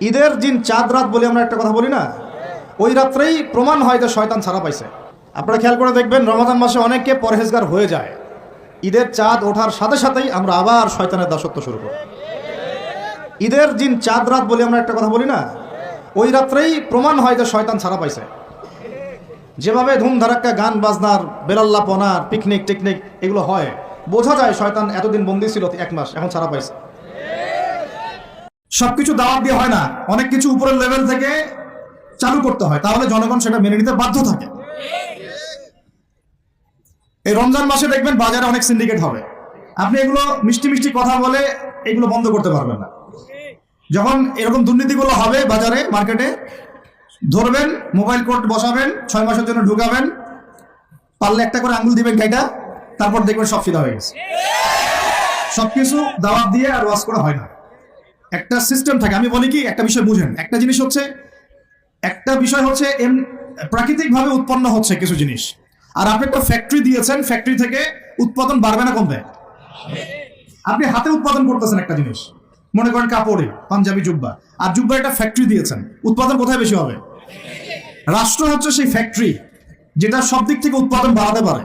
ঈদের দিন চাঁদ রাত বলে আমরা একটা কথা বলি না? ওই রাত্রেই প্রমাণ হয় যে শয়তান ছাড়া পাইছে। আপনারা খেয়াল করে দেখবেন রমাদান মাসে অনেকে পরহেজগার হয়ে যায়। ঈদের চাঁদ ওঠার সাথে সাথেই আমরা আবার শয়তানের দাসত্ব শুরু করি। ঈদের দিন চাঁদ রাত বলে আমরা একটা কথা বলি না? ওই রাত্রেই প্রমাণ হয় যে শয়তান ছাড়া পাইছে। যেভাবে ধুমধারাক্কা গান বাজনার, বেলাল্লাপনার পিকনিক টিকনিক এগুলো হয়, বোঝা যায় শয়তান এতদিন বন্দি ছিল এক মাস, এখন ছাড়া পাইছে। সবকিছু দাওয়াত দিয়ে হয় না। অনেক কিছু উপরের লেভেল থেকে চালু করতে হয়। তাহলে জনগণ সেটা মেনে নিতে বাধ্য থাকে। এই রমজান মাসে দেখবেন বাজারে অনেক সিন্ডিকেট হবে। আপনি এগুলো মিষ্টি মিষ্টি কথা বলে এগুলো বন্ধ করতে পারবেন না। যখন এরকম দুর্নীতিগুলো হবে বাজারে, মার্কেটে, ধরবেন মোবাইল কোর্ট বসাবেন, ছয় মাসের জন্য ঢুকাবেন, পারলে একটা করে আঙ্গুল দিবেন গাইটা তারপর দেখবেন সব ফিদা হয়ে গেছে। সবকিছু দাওয়াত দিয়ে আর ওয়াশ করা হয় না। একটা সিস্টেম থাকে। আমি বলি কি, একটা বিষয় বুঝেন। একটা জিনিস হচ্ছে, একটা বিষয় হচ্ছে এম, প্রাকৃতিকভাবে উৎপন্ন হচ্ছে কিছু জিনিস। আর আপনি একটা ফ্যাক্টরি দিয়েছেন ফ্যাক্টরি থেকে উৎপাদন বাড়বে না কমবে। আপনি হাতে উৎপাদন করতেছেন একটা জিনিস। মনে করেন কাপড়ে, পাঞ্জাবি, জুব্বা। আর জুব্বা একটা ফ্যাক্টরি দিয়েছেন। উৎপাদন কোথায় বেশি হবে? রাষ্ট্র হচ্ছে সেই ফ্যাক্টরি যেটা সব দিক থেকে উৎপাদন বাড়াতে পারে।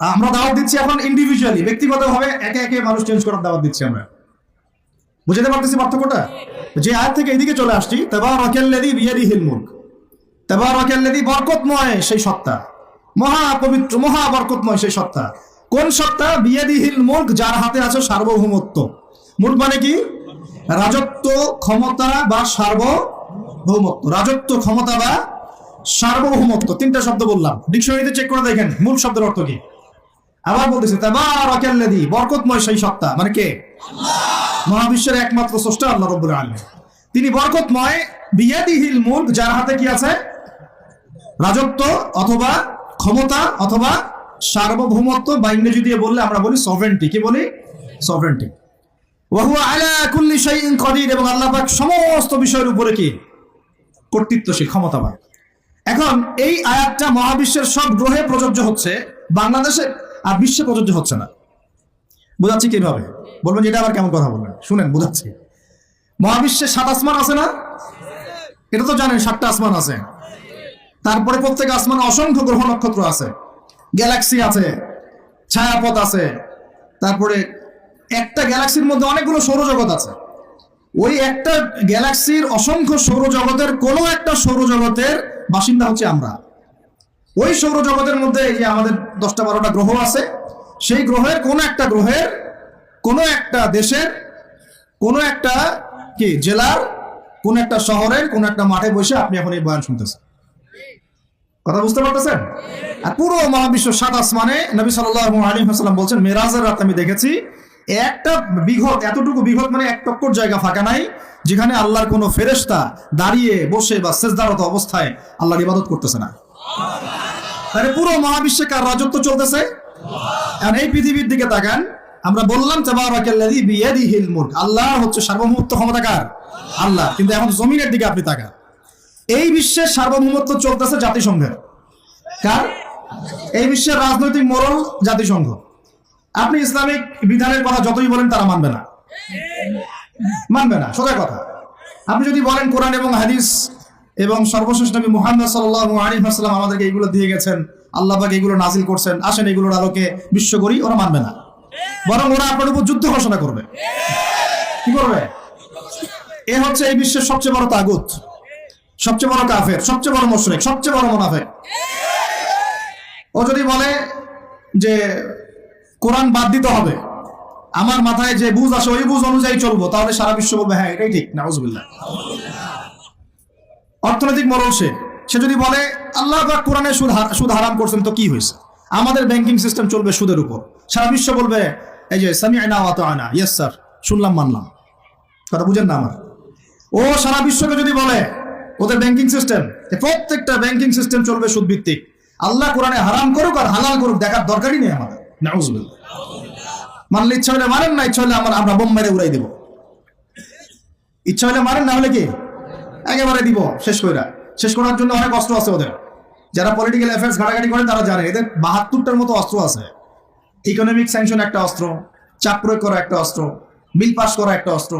আমরা দাওয়াত দিচ্ছি এখন ইন্ডিভিজুয়ালি ব্যক্তিগতভাবে একে একে মানুষ চেঞ্জ করার দাওয়াত দিচ্ছি আমরা। বুঝতে পারতেছি পার্থক্যটা? যে আয়াত থেকে এদিকে চলে আসছি তেবার রকেল্লেদি বিয়েদি হিলমুখ তেবার রকেল্লেদি বরকতময় সেই সত্তা। মহা পবিত্র, মহা বরকতময় সেই সত্তা। কোন সত্তা? বিয়েদি হিল মুল্ক, যার হাতে আছে সার্বভৌমত্ব। মুল্ক মানে কি? রাজত্ব, ক্ষমতা বা সার্বভৌমত্ব। রাজত্ব, ক্ষমতা বা সার্বভৌমত্ব। তিনটা শব্দ বললাম। ডিকশনারিতে চেক করে দেখেন মূল শব্দের অর্থ কি? আবার বলতেছে তেবার রকেল্লেদি বরকতময় সেই সত্তা। মানে কে? মহাবিশ্বের একমাত্র স্রষ্টা আল্লাহ রব্বুল আলম তিনি বরকতময় বিয়াদিহিল মুল্ক, যার হাতে কি আছে? রাজত্ব অথবা ক্ষমতা অথবা সার্বভৌমত্ব, বা ইংরেজি দিয়ে বললে আমরা বলি সভরেন্টি কি বলি? সভরেন্টি ওয়াহু আলা কুল্লি শাইইন কদির, এবং আল্লাহ পাক সমস্ত বিষয়ের উপরে কি? কর্তৃত্বশীল, ক্ষমতাবান। এখন এই আয়াতটা মহাবিশ্বের সব গ্রহে প্রযোজ্য হচ্ছে, বাংলাদেশে আর বিশ্বে প্রযোজ্য হচ্ছে না। বোঝাচ্ছি কীভাবে? বলবেন এটা আবার কেমন কথা বলবেন? শুনেন, বোঝাচ্ছি। মহাবিশ্বে সাত আসমান আছে না? এটা তো জানেন, সাতটা আসমান আছে। তারপরে প্রত্যেক আসমান অসংখ্য গ্রহ নক্ষত্র আছে। গ্যালাক্সি আছে, ছায়াপথ আছে। তারপরে একটা গ্যালাক্সির মধ্যে অনেকগুলো সৌরজগৎ আছে। ওই একটা গ্যালাক্সির অসংখ্য সৌরজগতের কোনো একটা সৌরজগতের বাসিন্দা হচ্ছে আমরা। ওই সৌরজগতের মধ্যে যে আমাদের দশটা বারোটা গ্রহ আছে, সেই গ্রহের কোন একটা গ্রহের কোন একটা দেশের, কোন একটা কি জেলার, কোন একটা শহরের, কোন একটা মাঠে বসে আপনি এখন এই বয়ান শুনতেছেন। কথা বুঝতে পারতেছেন? আর পুরো মহাবিশ্ব সাত আসমানে নবী সাল্লাল্লাহু আলাইহি ওয়াসাল্লাম বলছেন, মেরাজের রাত আমি দেখেছি। একটা বিঘত এতটুকু বিঘত মানে এক টক্কর জায়গা ফাঁকা নাই, যেখানে আল্লাহর কোনো ফেরেশতা দাঁড়িয়ে বসে বা সেজদারত অবস্থায় আল্লাহর ইবাদত করতেছে না। তাহলে পুরো মহাবিশ্বে কার রাজত্ব চলতেছে? আর এই পৃথিবীর দিকে তাকান আমরা বললাম আল্লাহ হচ্ছে সার্বভৌমত্ব ক্ষমতাকার আল্লাহ। কিন্তু এখন জমিনের দিকে আপনি তাকান। এই বিশ্বের সার্বভৌমত্ব চলতেছে জাতিসংঘের। কার? এই বিশ্বের রাজনৈতিক মোড়ল জাতিসংঘ। আপনি ইসলামিক বিধানের কথা যতই বলেন, তারা মানবে না। মানবে না, সোজা কথা। আপনি যদি বলেন কোরআন এবং হাদিস এবং সর্বশেষ নবী মুহাম্মদ সাল্লাল্লাহু আলাইহি ওয়াসাল্লাম আমাদেরকে এইগুলো দিয়ে গেছেন, আল্লাহ এগুলো নাজিল করছেন, আসেন এগুলোর আলোকে বিশ্ব করি ওরা মানবে না। বরং ওরা আপনার উপর যুদ্ধ ঘোষণা করবে। কি করবে? এ হচ্ছে এই বিশ্বের সবচেয়ে বড় তাগুত, সবচেয়ে বড় কাফের, সবচেয়ে বড় মুশরিক, সবচেয়ে বড় মুনাফিক। ও যদি বলে যে কোরআন বাদ দিতে হবে, আমার মাথায় যে বুঝ আসে, ওই বুঝ অনুযায়ী চলবো, তাহলে সারা বিশ্ব বলবে হ্যাঁ এটাই ঠিক, নাউজুবিল্লাহ। অর্থনৈতিক মরল সে। সে যদি বলে, আল্লাহ পাক কোরআনে সুদ সুদ হারাম করছেন, তো কি হয়েছে? আমাদের ব্যাংকিং সিস্টেম চলবে সুদের উপর। সারা বিশ্ব বলবে, এই যে সামি আনা ইয়েস স্যার শুনলাম, মানলাম। কথা বুঝেন না আমার? ও সারা বিশ্বকে যদি বলে, ওদের ব্যাংকিং সিস্টেম প্রত্যেকটা ব্যাংকিং সিস্টেম চলবে সুদ ভিত্তিক আল্লাহ কোরআনে হারাম করুক আর হালাল করুক, দেখার দরকারই নেই আমাদের। মানলে ইচ্ছা হলে মারেন না, ইচ্ছা হলে আমরা আমরা বোম মেরে উড়াই দেব। ইচ্ছা হলে মারেন না হলে কি? একেবারে দিব, শেষ কইরা। শেষ করার জন্য অনেক অস্ত্র আছে ওদের। যারা পলিটিক্যাল অ্যাফেয়ার্স ঘাটাঘাটি করেন, তারা জানে। এদের বাহাত্তরটার মতো অস্ত্র আছে। ইকোনমিক স্যাংশন একটা অস্ত্র, চাপ প্রয়োগ করা একটা অস্ত্র, বিল পাস করা একটা অস্ত্র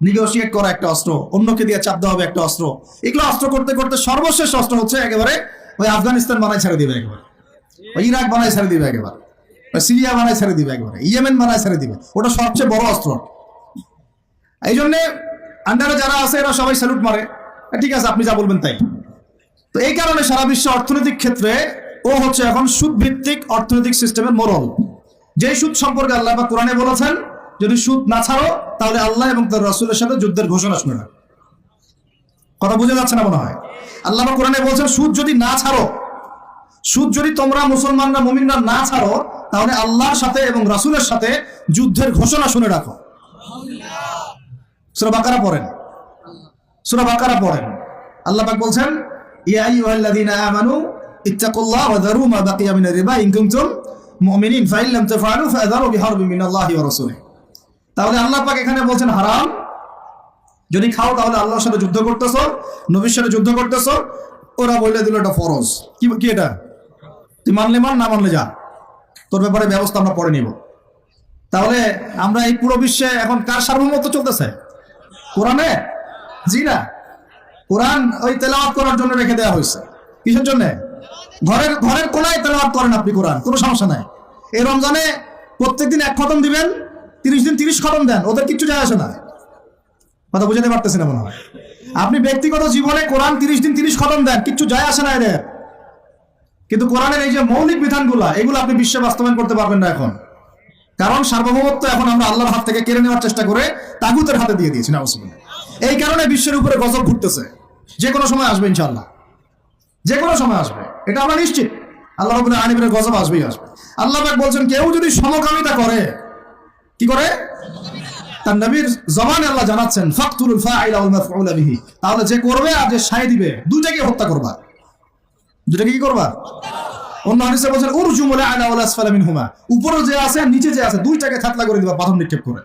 নিগোসিয়েট করা একটা অস্ত্র, অন্যকে দিয়ে চাপ দেওয়া হবে একটা অস্ত্র। এগুলো অস্ত্র করতে করতে সর্বশেষ অস্ত্র হচ্ছে একেবারে ওই আফগানিস্তান বানায় ছেড়ে দিবে একেবারে। ওই ইরাক বানায় ছেড়ে দিবে একেবারে। সিরিয়া বানায় ছেড়ে দিবে একেবারে। ইয়েমেন বানায় ছেড়ে দিবে। ওটা সবচেয়ে বড় অস্ত্র। এই জন্যে আন্ডারে যারা আছে এরা সবাই স্যালুট মারে। ঠিক আছে, আপনি যা বলবেন তাই। তো এই কারণে সারা বিশ্ব অর্থনৈতিক ক্ষেত্রে ও হচ্ছে এখন সুদ ভিত্তিক অর্থনৈতিক সিস্টেমের মোরল যে সুদ সম্পর্কে আল্লাহ বা কোরআনে বলেছেন, যদি সুদ না ছাড়ো, তাহলে আল্লাহ এবং তার রসুলের সাথে যুদ্ধের ঘোষণা শুনে না কথা বুঝে যাচ্ছে না মনে হয়? আল্লাহ বা কোরআনে বলছেন, সুদ যদি না ছাড়ো, সুদ যদি তোমরা মুসলমানরা, মুমিনরা না ছাড়ো, তাহলে আল্লাহর সাথে এবং রাসুলের সাথে যুদ্ধের ঘোষণা শুনে রাখো। সুরা বাকারা পড়েন। সুরা বাকারা পড়েন। আল্লাহ পাক বলছেন, ইয়া আইয়ুহাল্লাযীনা আমানু ইত্তাকুল্লাহ ওয়া মা বাকিয়া মিনার রিবা ইন কুনতুম মুমিনিন, ফাইন লাম তাফআলু মিনাল্লাহি ওয়া রাসূলিহি। তাহলে আল্লাহ পাক এখানে বলছেন, হারাম। যদি খাও তাহলে আল্লাহর সাথে যুদ্ধ করতেছো, নবীর সাথে যুদ্ধ করতেছো, ওরা বলে দিল এটা ফরজ। কি কি এটা? তুই মানলে মান না মানলে যা। তোর ব্যাপারে ব্যবস্থা আমরা পরে নিব। তাহলে আমরা এই পুরো বিশ্বে এখন কার সার্বভৌমত্ব চলতেছে? কোরআনে? জি না। কোরআন ওই তেলাওয়াত করার জন্য রেখে দেওয়া হয়েছে। কিসের জন্য? ঘরের ঘরের কোনায় তেলাওয়াত করেন আপনি কোরআন, কোনো সমস্যা নাই। এই রমজানে প্রত্যেকদিন এক খতম দিবেন, তিরিশ দিন তিরিশ খতম দেন, ওদের কিচ্ছু যায় আসে না। কথা বুঝাতে পারতেছি না মনে হয়। আপনি ব্যক্তিগত জীবনে কোরআন তিরিশ দিন তিরিশ খতম দেন, কিচ্ছু যায় আসে না এদের। কিন্তু কোরআনের এই যে মৌলিক বিধানগুলা, এগুলো আপনি বিশ্বে বাস্তবায়ন করতে পারবেন না এখন। কারণ সার্বভৌমত্ব এখন আমরা আল্লাহর হাত থেকে কেড়ে নেওয়ার চেষ্টা করে তাগুতের হাতে দিয়ে দিয়েছি নাউজুবিল্লাহ এই কারণে বিশ্বের উপরে গজব ঘুরতেছে। যে কোনো সময় আসবে ইনশাল্লাহ যে কোনো সময় আসবে। এটা আমরা নিশ্চিত। আল্লাহ রবুল্লাহ আনিবের গজব আসবেই আসবে। আল্লাহ বলছেন, কেউ যদি সমকামিতা করে, কি করে? তার নবীর জবানে আল্লাহ জানাচ্ছেন ফাকতুল ফাইলা ওয়াল মাফউলা বিহি। তাহলে যে করবে আর যে সায় দিবে দুটাকে হত্যা করবা। দুটাকে কি করবা? অন্য হাদিসে বলছেন উরজুম আলা ওয়াল আসফালা মিনহুমা। উপরে যে আছে নিচে যে আছে, দুইটাকে খাতলা করে দিবা পাথর নিক্ষেপ করে।